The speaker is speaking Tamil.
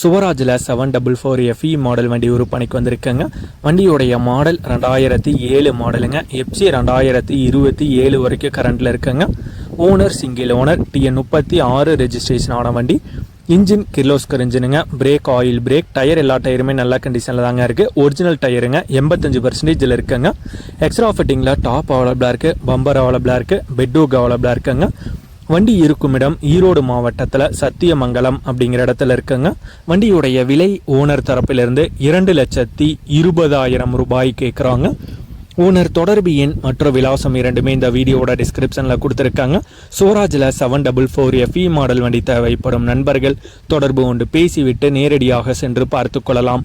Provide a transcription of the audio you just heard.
சுவராஜில் seven double four FE model வண்டி விற்பனைக்கு வந்திருக்குங்க. வண்டியுடைய மாடல் ரெண்டாயிரத்தி ஏழு மாடலுங்க எஃப்சி ரெண்டாயிரத்தி இருபத்தி ஏழு வரைக்கும் கரண்டில் இருக்குங்க. ஓனர் சிங்கிள் ஓனர் டிஎன் முப்பத்தி ஆறு ரெஜிஸ்ட்ரேஷன் ஆன வண்டி. இன்ஜின் கிர்லோஸ்கர் இன்ஜினுங்க பிரேக் ஆயில் பிரேக் டயர் எல்லா டயருமே நல்ல கண்டிஷனில் தாங்க இருக்குது ஒரிஜினல் டயருங்க எண்பத்தஞ்சு பர்சன்டேஜில் இருக்குங்க. எக்ஸ்ட்ரா ஃபிட்டிங்கில் டாப் அவைலபிளாக இருக்குது பம்பர் அவைலபிளாக இருக்குது பெட்டூக் அவைலபிளாக இருக்குங்க. வண்டி இருக்கும் இடம் ஈரோடு மாவட்டத்தில் சத்தியமங்கலம் அப்படிங்கிற இடத்துல இருக்குங்க. வண்டியுடைய விலை ஓனர் தரப்பிலிருந்து இரண்டு லட்சத்தி இருபதாயிரம் ரூபாய் கேட்குறாங்க ஓனர் தொடர்பு எண் மற்ற விலாசம் இரண்டுமே இந்த வீடியோவோட டிஸ்கிரிப்ஷனில் கொடுத்துருக்காங்க. சோராஜில் seven double four FE model வண்டி தேவைப்படும் நண்பர்கள். தொடர்பு கொண்டு பேசிவிட்டு நேரடியாக சென்று பார்த்து கொள்ளலாம்.